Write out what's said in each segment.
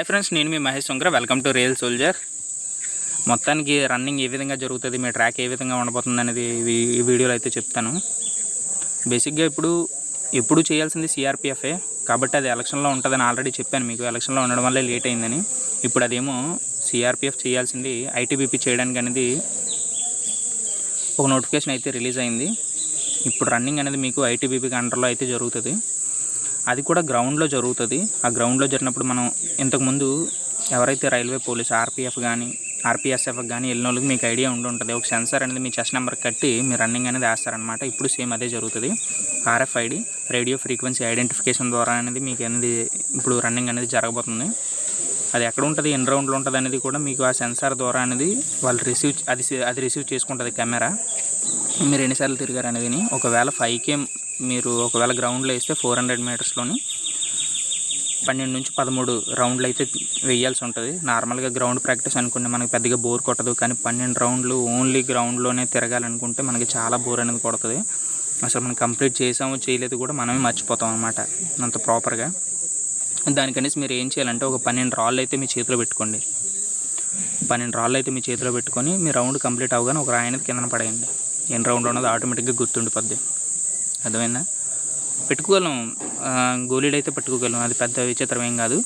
Hi friends నేను మీ Mahesh Shankara. Welcome to real soldier. మొత్తానికి running ఏ విధంగా జరుగుతుంది మీ ట్రాక్ ఏ విధంగా ఉండబోతుంది అనేది ఈ- వీడియోలో అయితే చెప్తాను. బేసిక్గా ఇప్పుడు ఎప్పుడు చేయాల్సింది సిఆర్పిఎఫ్ఏ కాబట్టి అది ఎలక్షన్లో ఉంటుందని ఆల్రెడీ చెప్పాను మీకు. ఎలక్షన్లో ఉండడం వల్లే లేట్ అయిందని. ఇప్పుడు అదేమో సిఆర్పిఎఫ్ చేయాల్సింది ఐటీబీపీ చేయడానికి అనేది ఒక నోటిఫికేషన్ అయితే రిలీజ్ అయింది. ఇప్పుడు రన్నింగ్ అనేది మీకు ఐటీబీపీకి అండర్లో అయితే జరుగుతుంది. అది కూడా గ్రౌండ్లో జరుగుతుంది. ఆ గ్రౌండ్లో జరిగినప్పుడు మనం ఇంతకుముందు ఎవరైతే రైల్వే పోలీస్ ఆర్పిఎఫ్ కానీ ఆర్పిఎస్ఎఫ్ కానీ వెళ్ళిన వాళ్ళకి మీకు ఐడియా ఉండి ఉంటుంది ఒక సెన్సార్ అనేది మీ చెస్ట్ నెంబర్ కట్టి మీ రన్నింగ్ అనేది వేస్తారనమాట ఇప్పుడు సేమ్ అదే జరుగుతుంది. ఆర్ఎఫ్ఐడి రేడియో ఫ్రీక్వెన్సీ ఐడెంటిఫికేషన్ ద్వారా అనేది మీకు అనేది ఇప్పుడు రన్నింగ్ అనేది జరగబోతుంది. అది ఎక్కడ ఉంటుంది ఎన్ని రౌండ్లు ఉంటుంది అనేది కూడా మీకు ఆ సెన్సార్ ద్వారా అనేది వాళ్ళు రిసీవ్ అది అది రిసీవ్ చేసుకుంటుంది కెమెరా. మీరు ఎన్నిసార్లు తిరిగారు అనేది ఒకవేళ ఫైవ్ కే మీరు ఒకవేళ గ్రౌండ్లో వేస్తే ఫోర్ హండ్రెడ్ మీటర్స్లోని పన్నెండు నుంచి పదమూడు రౌండ్లు అయితే వేయాల్సి ఉంటుంది. నార్మల్గా గ్రౌండ్ ప్రాక్టీస్ అనుకుంటే మనకి పెద్దగా బోర్ కొట్టదు. కానీ పన్నెండు రౌండ్లు ఓన్లీ గ్రౌండ్లోనే తిరగాలనుకుంటే మనకి చాలా బోర్ అనేది కొడుతుంది. అసలు మనం కంప్లీట్ చేసాము చేయలేదు కూడా మనమే మర్చిపోతాం అనమాట అంత ప్రాపర్గా. దానికనేసి మీరు ఏం చేయాలంటే ఒక పన్నెండు రాళ్ళు అయితే మీ చేతిలో పెట్టుకోండి. పన్నెండు రాళ్ళు అయితే మీ చేతిలో పెట్టుకొని మీ రౌండ్ కంప్లీట్ అవగానే ఒక రాయి అనేది కిందన పడేయండి. ఎన్ని రౌండ్ ఉన్నది ఆటోమేటిక్గా గుర్తుండిపోద్ది. అర్థమైందా? పెట్టుకోగలం. ఆ, గోళీలు అయితే పెట్టుకోగలం. అది పెద్ద విచిత్రం ఏం కాదు.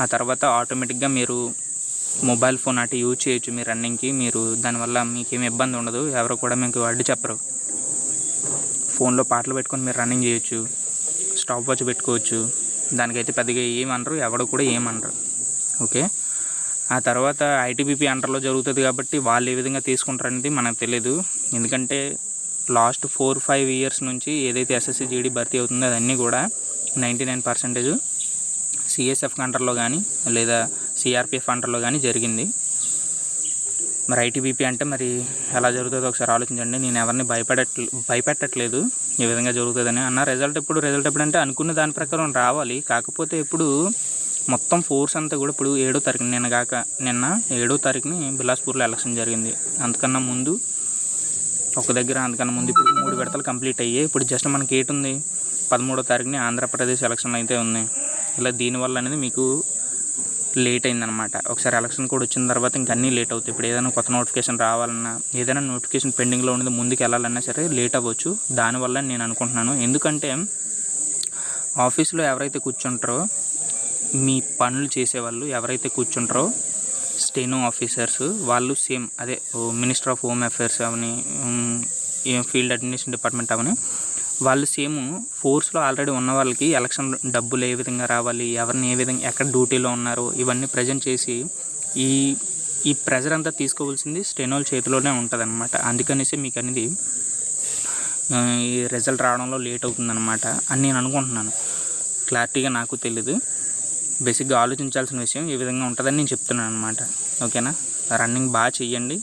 ఆ తర్వాత ఆటోమేటిక్గా మీరు మొబైల్ ఫోన్ అటు యూజ్ చేయొచ్చు. మీ రన్నింగ్కి మీరు దానివల్ల మీకు ఏమి ఇబ్బంది ఉండదు. ఎవరు కూడా మీకు అడ్డు చెప్పరు. ఫోన్లో పాటలు పెట్టుకొని మీరు రన్నింగ్ చేయొచ్చు. స్టాప్ వాచ్ పెట్టుకోవచ్చు. దానికైతే పెద్దగా ఏమనరు ఎవడు కూడా ఏమనరు ఓకే? ఆ తర్వాత ఐటీబీపీ అండర్లో జరుగుతుంది కాబట్టి వాళ్ళు ఏ విధంగా తీసుకుంటారు అనేది మనకు తెలియదు ఎందుకంటే లాస్ట్ ఫోర్ ఫైవ్ ఇయర్స్ నుంచి ఏదైతే ఎస్ఎస్సి జీడీ భర్తీ అవుతుందో అదన్నీ కూడా నైంటీ నైన్ పర్సెంటేజ్ సిఎస్ఎఫ్ అండర్లో కానీ లేదా సిఆర్పిఎఫ్ అండర్లో కానీ జరిగింది. మరి ఐటీబీపీ అంటే మరి ఎలా జరుగుతుందో ఒకసారి ఆలోచించండి. నేను ఎవరిని భయపడట్లే భయపెట్టట్లేదు ఈ విధంగా జరుగుతుందని. అన్న రిజల్ట్ ఎప్పుడు? రిజల్ట్ ఎప్పుడు అంటే అనుకున్న దాని ప్రకారం రావాలి. కాకపోతే ఇప్పుడు మొత్తం ఫోర్స్ అంతా కూడా ఇప్పుడు ఏడో తారీఖు నిన్న కాక నిన్న ఏడో తారీఖుని బిలాస్పూర్లో ఎలక్షన్ జరిగింది. అంతకన్నా ముందు ఒక దగ్గర అంతకన్నా ముందు ఇప్పుడు మూడు విడతలు కంప్లీట్ అయ్యాయి ఇప్పుడు జస్ట్ మనకి ఏటి ఉంది? పదమూడో తారీఖుని ఆంధ్రప్రదేశ్ ఎలక్షన్ అయితే ఉంది. ఇలా దీనివల్ల అనేది మీకు లేట్ అయిందనమాట ఒకసారి ఎలక్షన్ కూడా వచ్చిన తర్వాత ఇంక అన్నీ లేట్ అవుతాయి. ఇప్పుడు ఏదైనా కొత్త నోటిఫికేషన్ రావాలన్నా ఏదైనా నోటిఫికేషన్ పెండింగ్లో ఉన్నది ముందుకు వెళ్ళాలన్నా సరే లేట్ అవ్వచ్చు. దానివల్ల నేను అనుకుంటున్నాను. ఎందుకంటే ఆఫీస్లో ఎవరైతే కూర్చుంటారో మీ పనులు చేసేవాళ్ళు ఎవరైతే కూర్చుంటారో స్టెనో ఆఫీసర్స్ వాళ్ళు సేమ్ అదే మినిస్టర్ ఆఫ్ హోమ్ అఫైర్స్ అవని ఫీల్డ్ అడ్మినిస్ట్రేషన్ డిపార్ట్మెంట్ అవని వాళ్ళు సేమ్ ఫోర్స్లో ఆల్రెడీ ఉన్న వాళ్ళకి ఎలక్షన్ డబ్బులు ఏ విధంగా రావాలి ఎవరిని ఏ విధంగా ఎక్కడ డ్యూటీలో ఉన్నారు ఇవన్నీ ప్రజెంట్ చేసి ఈ ఈ ప్రెజర్ అంతా తీసుకోవాల్సింది స్టెనోల్ చేతిలోనే ఉంటుంది అనమాట అందుకనేసి మీకు అనేది ఈ రిజల్ట్ రావడంలో లేట్ అవుతుందన్నమాట అని నేను అనుకుంటున్నాను. క్లారిటీగా నాకు తెలీదు. బేసిక్గా ఆలోచించాల్సిన విషయం ఈ విధంగా ఉంటుందని నేను చెప్తున్నాను అనమాట ఓకేనా? రన్నింగ్ బాగా చెయ్యండి.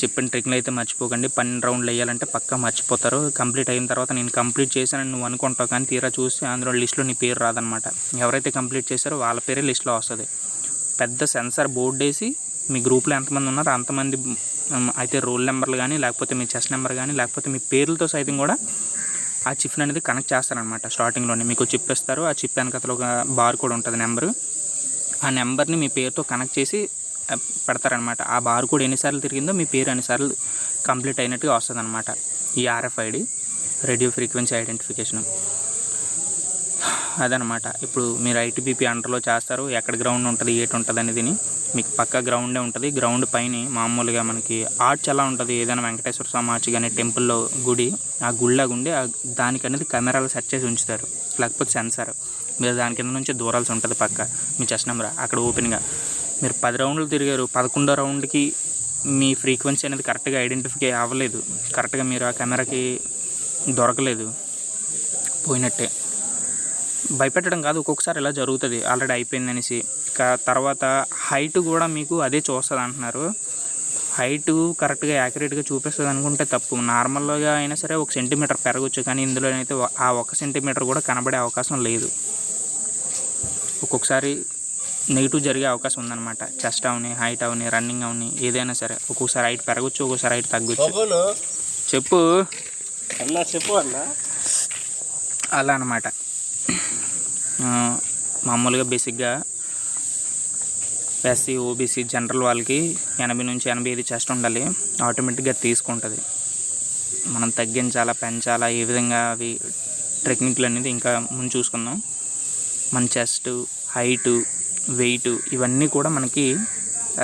చెప్పిన ట్రిక్లు అయితే మర్చిపోకండి. పన్నెండు రౌండ్లు వేయాలంటే పక్కా మర్చిపోతారు. కంప్లీట్ అయిన తర్వాత నేను కంప్లీట్ చేశానని నువ్వు అనుకుంటావు కానీ తీరా చూస్తే అందులో లిస్ట్లో నీ పేరు రాదనమాట ఎవరైతే కంప్లీట్ చేశారో వాళ్ళ పేరే లిస్ట్లో వస్తుంది. పెద్ద సెన్సార్ బోర్డు వేసి మీ గ్రూప్లో ఎంతమంది ఉన్నారో అంతమంది అయితే రోల్ నెంబర్లు కానీ లేకపోతే మీ చెస్ నెంబర్ కానీ లేకపోతే మీ పేర్లతో సైతం కూడా ఆ చిప్ని అనేది కనెక్ట్ చేస్తారనమాట స్టార్టింగ్లోనే. మీకు చిప్ ఇస్తారు ఆ చిప్ వెనకతలో ఒక బార్ కోడ్ ఉంటుంది నెంబరు. ఆ నెంబర్ని మీ పేరుతో కనెక్ట్ చేసి పెడతారనమాట. ఆ బార్ కోడ్ ఎన్నిసార్లు తిరిగిందో మీ పేరు ఎన్నిసార్లు కంప్లీట్ అయినట్టుగా వస్తుంది అనమాట ఈ ఆర్ఎఫ్ఐడి రేడియో ఫ్రీక్వెన్సీ ఐడెంటిఫికేషన్. అదనమాట. ఇప్పుడు మీరు ఐటీబీపీ అండర్లో చేస్తారు ఎక్కడ గ్రౌండ్ ఉంటుంది ఏటి ఉంటుంది అనేది మీకు పక్క గ్రౌండే ఉంటుంది. గ్రౌండ్ పైన మామూలుగా మనకి ఆర్చ్ ఎలా ఉంటుంది ఏదైనా వెంకటేశ్వర స్వామి ఆర్చ్ కానీ టెంపుల్లో గుడి ఆ గుళ్ళగా ఉండి ఆ దానికి అనేది కెమెరాలు సెట్ చేసి ఉంచుతారు లేకపోతే సెన్సార్. మీరు దాని కింద నుంచి దూరాల్సి ఉంటుంది పక్క. మీ చెస్ట్ నెంబర్ అక్కడ ఓపెన్గా. మీరు పది రౌండ్లు తిరిగారు పదకొండో రౌండ్కి మీ ఫ్రీక్వెన్సీ అనేది కరెక్ట్గా ఐడెంటిఫై అవ్వలేదు. కరెక్ట్గా మీరు ఆ కెమెరాకి దొరకలేదు. పోయినట్టే. భయపెట్టడం కాదు ఒక్కొక్కసారి ఇలా జరుగుతుంది ఆల్రెడీ అయిపోయింది అనేసి. తర్వాత హైట్ కూడా మీకు అదే చూస్తుంది అంటున్నారు. హైట్ కరెక్ట్గా యాక్యురేట్గా చూపిస్తుంది అనుకుంటే తప్పు. నార్మల్గా అయినా సరే ఒక సెంటీమీటర్ పెరగచ్చు కానీ ఇందులో అయితే ఆ ఒక సెంటీమీటర్ కూడా కనబడే అవకాశం లేదు. ఒక్కొక్కసారి నెగిటివ్ జరిగే అవకాశం ఉందన్నమాట. చెస్ట్ అవని హైట్ అవని రన్నింగ్ అవని ఏదైనా సరే. ఒక్కొక్కసారి హైట్ పెరగచ్చు ఒక్కొక్కసారి హైట్ తగ్గొచ్చు. చెప్పు. అన్నా చెప్పు అన్నా. అలా అనమాట మామూలుగా బేసిక్గా ఎస్సీ ఓబీసీ జనరల్ వాళ్ళకి ఎనభై నుంచి ఎనభై ఐదు చెస్ట్ ఉండాలి. ఆటోమేటిక్గా తీసుకుంటుంది. మనం తగ్గించాలా పెంచాలా ఏ విధంగా అవి టెక్నిక్లు అనేది ఇంకా ముందు చూసుకుందాం. మన చెస్ట్ హైటు వెయిట్ ఇవన్నీ కూడా మనకి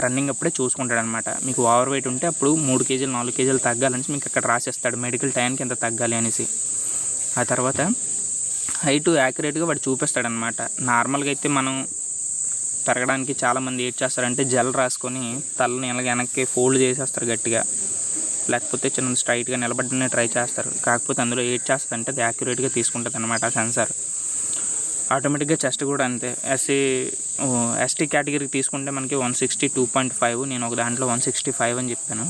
రన్నింగ్ అప్పుడే చూసుకుంటాడు అనమాట మీకు ఓవర్ వెయిట్ ఉంటే అప్పుడు మూడు కేజీలు నాలుగు కేజీలు తగ్గాలని మీకు అక్కడ రాసేస్తాడు. మెడికల్ టైంకి ఎంత తగ్గాలి అనేసి. ఆ తర్వాత హైట్ యాక్యురేట్గా వాడు చూపిస్తాడనమాట నార్మల్గా అయితే మనం పెరగడానికి చాలామంది ఏం చేస్తారంటే జెల్ రాసుకొని తలని ఇలాగ వెనక్కి ఫోల్డ్ చేసేస్తారు గట్టిగా. లేకపోతే చిన్న స్ట్రైట్గా నిలబడ్డనే ట్రై చేస్తారు. కాకపోతే అందులో ఏడ్ చేస్తుందంటే అది యాక్యురేట్గా తీసుకుంటుంది అనమాట ఆ సెన్సార్. ఆటోమేటిక్గా చెస్ట్ కూడా అంతే. ఎస్సీ ఎస్టీ కేటగిరీకి తీసుకుంటే మనకి one sixty two point five నేను ఒక దాంట్లో వన్ సిక్స్టీ ఫైవ్ అని చెప్పాను.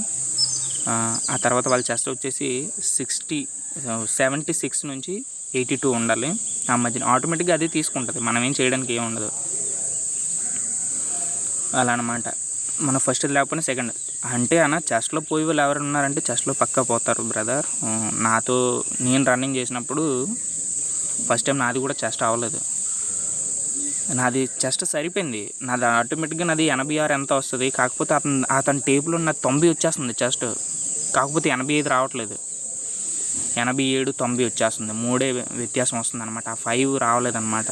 ఆ తర్వాత వాళ్ళ చెస్ట్ వచ్చేసి సిక్స్టీ సెవెంటీ సిక్స్ నుంచి ఎయిటీ టూ ఉండాలి. ఆ మధ్యన ఆటోమేటిక్గా అది తీసుకుంటుంది. మనం ఏం చేయడానికి ఏం ఉండదు. అలా అనమాట మన ఫస్ట్ లేకపోయినా సెకండ్. అంటే అన్న చెస్ట్లో పోయి వాళ్ళు ఎవరు ఉన్నారంటే చెస్ట్లో పక్కా పోతారు బ్రదర్. నాతో నేను రన్నింగ్ చేసినప్పుడు ఫస్ట్ టైం నాది కూడా చెస్ట్ అవ్వలేదు. నాది చెస్ట్ సరిపోయింది. నాది ఆటోమేటిక్గా నాది ఎనభై ఆరు ఎంత వస్తుంది. కాకపోతే అతను అతని టేబుల్ ఉన్న తొంభై వచ్చేస్తుంది చెస్ట్. కాకపోతే ఎనభై ఐదు రావట్లేదు. ఎనభై ఏడు తొంభై వచ్చేస్తుంది. మూడే వ్యత్యాసం వస్తుంది అనమాట ఆ ఫైవ్ రావలేదన్నమాట.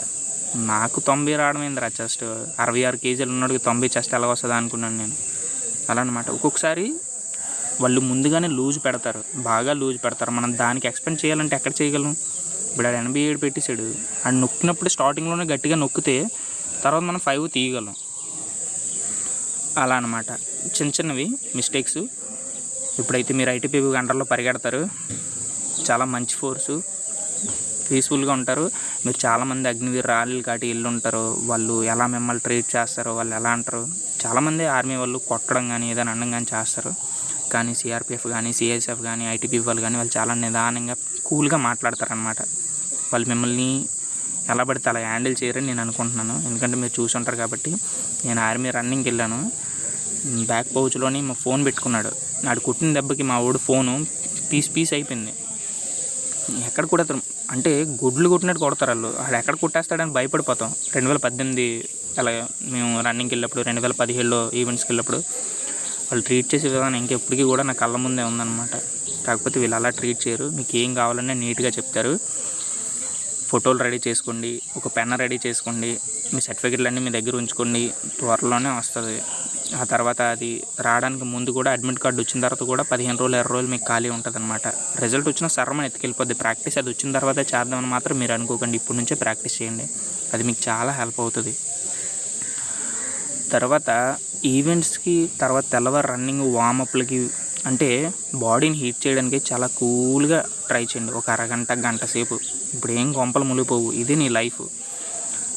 నాకు తొంభై రావడం ఏందిరా? చెస్ట్ అరవై ఆరు కేజీలు ఉన్నోడికి తొంభై చెస్ట్ ఎలా వస్తుంది అనుకున్నాను నేను. అలా అనమాట ఒక్కొక్కసారి వాళ్ళు ముందుగానే లూజ్ పెడతారు. బాగా లూజ్ పెడతారు. మనం దానికి ఎక్స్పెండ్ చేయాలంటే ఎక్కడ చేయగలం? ఇప్పుడు ఆడు ఎనభై ఏడు పెట్టేశాడు. ఆడు నొక్కినప్పుడు స్టార్టింగ్లోనే గట్టిగా నొక్కితే తర్వాత మనం ఫైవ్ తీయగలం. అలా అనమాట చిన్న చిన్నవి మిస్టేక్స్ ఇప్పుడైతే మీరు ఐటీపీ గంటల్లో పరిగెడతారు. చాలా మంచి ఫోర్సు పీస్ఫుల్గా ఉంటారు. మీరు చాలామంది అగ్నివీర్ రాళ్ళు కాటి ఇల్లు ఉంటారు. వాళ్ళు ఎలా మిమ్మల్ని ట్రీట్ చేస్తారో వాళ్ళు ఎలా అంటారు చాలామంది ఆర్మీ వాళ్ళు కొట్టడం కానీ ఏదైనా అనడం కానీ చేస్తారు. కానీ సిఆర్పిఎఫ్ కానీ సిఎస్ఎఫ్ కానీ ఐటీపీ వాళ్ళు కానీ వాళ్ళు చాలా నిదానంగా కూల్గా మాట్లాడతారనమాట వాళ్ళు మిమ్మల్ని ఎలా పడితే అలా హ్యాండిల్ చేయరని నేను అనుకుంటున్నాను. ఎందుకంటే మీరు చూసి ఉంటారు కాబట్టి నేను ఆర్మీ రన్నింగ్కి వెళ్ళాను బ్యాక్ పౌచ్లోని మా ఫోన్ పెట్టుకున్నాడు. నాడు కుట్టిన దెబ్బకి మా వాడు ఫోను పీస్ పీస్ అయిపోయింది. ఎక్కడ కొడతారు అంటే గుడ్లు కొట్టినట్టు కొడతారు వాళ్ళు. వాళ్ళు ఎక్కడ కొట్టేస్తాడని భయపడిపోతాం. రెండు వేల పద్దెనిమిది అలా మేము రన్నింగ్కి వెళ్ళినప్పుడు రెండు వేల పదిహేడులో ఈవెంట్స్కి వెళ్ళినప్పుడు వాళ్ళు ట్రీట్ చేసే విధానం ఇంకెప్పటికీ కూడా నా కళ్ళ ముందే ఉందన్నమాట. కాకపోతే వీళ్ళు అలా ట్రీట్ చేయరు. మీకు ఏం కావాలన్నా నీట్గా చెప్తారు. ఫోటోలు రెడీ చేసుకోండి ఒక పెన్ రెడీ చేసుకోండి మీ సర్టిఫికెట్లు అన్నీ మీ దగ్గర ఉంచుకోండి త్వరలోనే వస్తుంది. ఆ తర్వాత అది రావడానికి ముందు కూడా అడ్మిట్ కార్డు వచ్చిన తర్వాత కూడా పదిహేను రోజులు ఇరవై రోజులు మీకు ఖాళీ ఉంటుంది అనమాట రిజల్ట్ వచ్చిన సర్రమని ఎత్తుకెళ్ళిపోద్ది. ప్రాక్టీస్ అది వచ్చిన తర్వాత చేద్దామని మాత్రం మీరు అనుకోకండి. ఇప్పటి నుంచే ప్రాక్టీస్ చేయండి. అది మీకు చాలా హెల్ప్ అవుతుంది. తర్వాత ఈవెంట్స్కి తర్వాత తెల్లవారు రన్నింగ్ వామప్లకి అంటే బాడీని హీట్ చేయడానికి చాలా కూల్గా ట్రై చేయండి. ఒక అరగంట గంట సేపు. ఇప్పుడు ఏం కొంపలు మునిగిపోవు. ఇది నీ లైఫ్.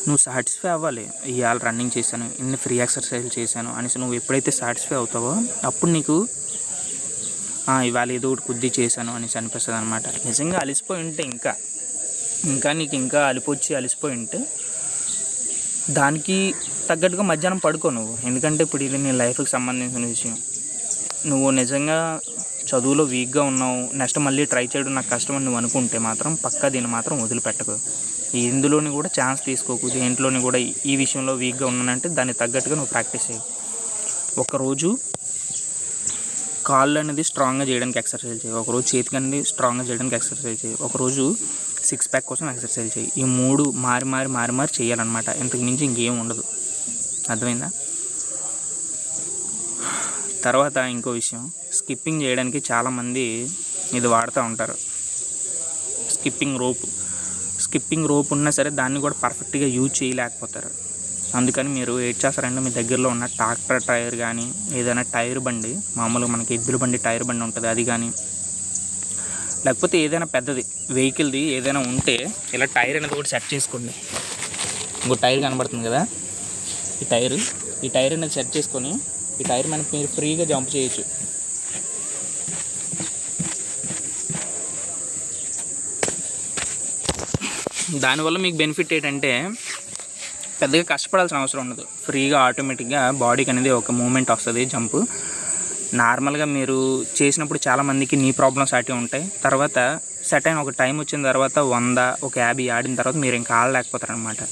నువ్వు సాటిస్ఫై అవ్వాలి. ఇవాళ రన్నింగ్ చేశాను ఇన్ని ఫ్రీ ఎక్సర్సైజ్ చేశాను అనేసి నువ్వు ఎప్పుడైతే సాటిస్ఫై అవుతావో అప్పుడు నీకు ఇవాళ ఏదో ఒకటి కొద్ది చేశాను అనేసి అనిపిస్తుంది అనమాట నిజంగా అలసిపోయి ఉంటే ఇంకా ఇంకా నీకు ఇంకా అలిపొచ్చి అలసిపోయి ఉంటే దానికి తగ్గట్టుగా మధ్యాహ్నం పడుకో నువ్వు. ఎందుకంటే ఇప్పుడు ఇది నీ లైఫ్కి సంబంధించిన విషయం. నువ్వు నిజంగా చదువులో వీక్గా ఉన్నావు నెక్స్ట్ మళ్ళీ ట్రై చేయడం నాకు కష్టం అని నువ్వు అనుకుంటే మాత్రం పక్కా దీన్ని మాత్రం వదిలిపెట్టకు. ఇందులోని కూడా ఛాన్స్ తీసుకోకు దేంట్లోని కూడా ఈ- విషయంలో వీక్గా ఉన్నానంటే దాన్ని తగ్గట్టుగా నువ్వు ప్రాక్టీస్ చేయి. ఒకరోజు కాళ్ళు అనేది స్ట్రాంగ్గా చేయడానికి ఎక్సర్సైజ్ చేయి. ఒకరోజు చేతికి అనేది స్ట్రాంగ్గా చేయడానికి ఎక్సర్సైజ్ చేయి. ఒకరోజు సిక్స్ ప్యాక్ కోసం ఎక్సర్సైజ్ చేయి. ఈ మూడు మారి మారి మారి మారి చేయాలన్నమాట. ఇంతకు మించి ఇంకేం ఉండదు. అర్థమైందా? తర్వాత ఇంకో విషయం స్కిప్పింగ్ చేయడానికి చాలామంది ఇది వాడుతూ ఉంటారు. Skipping rope. స్కిప్పింగ్ రోప్ ఉన్నా సరే దాన్ని కూడా పర్ఫెక్ట్గా యూజ్ చేయలేకపోతారు. అందుకని మీరు ఏడ్ చేస్తారంటే మీ దగ్గరలో ఉన్న ట్రాక్టర్ టైర్ కానీ ఏదైనా టైర్ బండి మామూలుగా మనకి ఎద్దుల బండి టైర్ బండి ఉంటుంది అది కానీ లేకపోతే ఏదైనా పెద్దది వెహికల్ది ఏదైనా ఉంటే ఇలా టైర్ అనేది కూడా సెట్ చేసుకోండి. ఇంకో టైర్ కనబడుతుంది కదా? ఈ టైర్ ఈ టైర్ అనేది సెట్ చేసుకొని ఈ టైర్ మనకి మీరు ఫ్రీగా జంప్ చేయొచ్చు. దానివల్ల మీకు బెనిఫిట్ ఏంటంటే పెద్దగా కష్టపడాల్సిన అవసరం ఉండదు. ఫ్రీగా ఆటోమేటిక్గా బాడీకి అనేది ఒక మూమెంట్ వస్తుంది జంప్. నార్మల్గా మీరు చేసినప్పుడు చాలామందికి నీ ప్రాబ్లమ్స్ అటే ఉంటాయి. తర్వాత సెట్ అయిన ఒక టైం వచ్చిన తర్వాత వంద ఒక యాభై ఆడిన తర్వాత మీరు ఇంకా ఆడలేకపోతారు అనమాట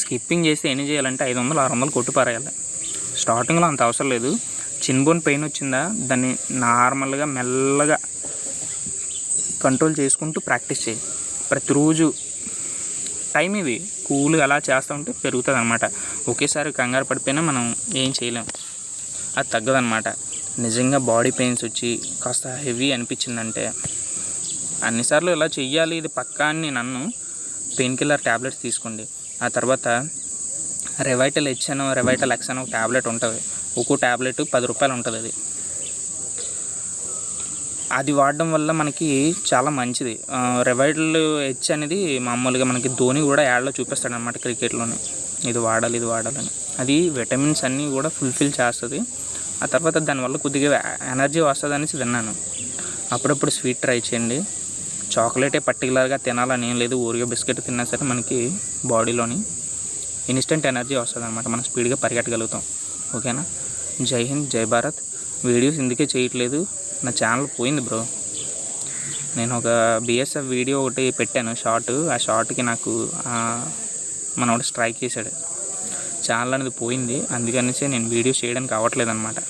స్కిప్పింగ్ చేస్తే ఏం చేయాలంటే ఐదు వందలు ఆరు వందలు కొట్టుపారేయాలి. స్టార్టింగ్లో అంత అవసరం లేదు. చిన్ బోన్ పెయిన్ వచ్చిందా? దాన్ని నార్మల్గా మెల్లగా కంట్రోల్ చేసుకుంటూ ప్రాక్టీస్ చేయి. ప్రతిరోజు టైం ఇది. కూల్గా అలా చేస్తూ ఉంటే పెరుగుతుంది అనమాట ఒకేసారి కంగారు పడిపోయినా మనం ఏం చేయలేం. అది తగ్గదనమాట. నిజంగా బాడీ పెయిన్స్ వచ్చి కాస్త హెవీ అనిపించిందంటే అన్నిసార్లు ఇలా చెయ్యాలి. ఇది పక్కా అని నేను అన్ను. పెయిన్ కిల్లర్ ట్యాబ్లెట్స్ తీసుకోండి. ఆ తర్వాత రెవైటల్ హెచ్ అని రెవైటల్ ఎక్స్ అని ఒక ట్యాబ్లెట్ ఉంటుంది. ఒక్కో ట్యాబ్లెట్ పది రూపాయలు ఉంటుంది అది. అది వాడడం వల్ల మనకి చాలా మంచిది. రెవైటల్ హెచ్ అనేది మామూలుగా మనకి ధోని కూడా యాడ్లో చూపిస్తాడు అనమాట క్రికెట్లోనే. ఇది వాడాలి ఇది వాడాలని. అది విటమిన్స్ అన్నీ కూడా ఫుల్ఫిల్ చేస్తుంది. ఆ తర్వాత దానివల్ల కొద్దిగా ఎనర్జీ వస్తుంది అనేసి విన్నాను. అప్పుడప్పుడు స్వీట్ ట్రై చేయండి. చాక్లెటే పర్టికులర్గా తినాలని ఏం లేదు. ఊరిగా బిస్కెట్ తిన్నా సరే మనకి బాడీలోని ఇన్స్టెంట్ ఎనర్జీ వస్తుంది అనమాట మనం స్పీడ్గా పరిగెట్టగలుగుతాం. ఓకేనా? జై హింద్ జై భారత్. వీడియోస్ ఇందుకే చేయట్లేదు. నా ఛానల్ పోయింది బ్రో. నేను ఒక బిఎస్ఎఫ్ వీడియో ఒకటి పెట్టాను షార్ట్. ఆ షార్ట్కి నాకు మనోడు స్ట్రైక్ చేశాడు. ఛానల్ అనేది పోయింది. అందుకనేసి నేను వీడియోస్ చేయడానికి అవ్వట్లేదు అనమాట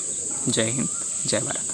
జై హింద్ జై భారత్.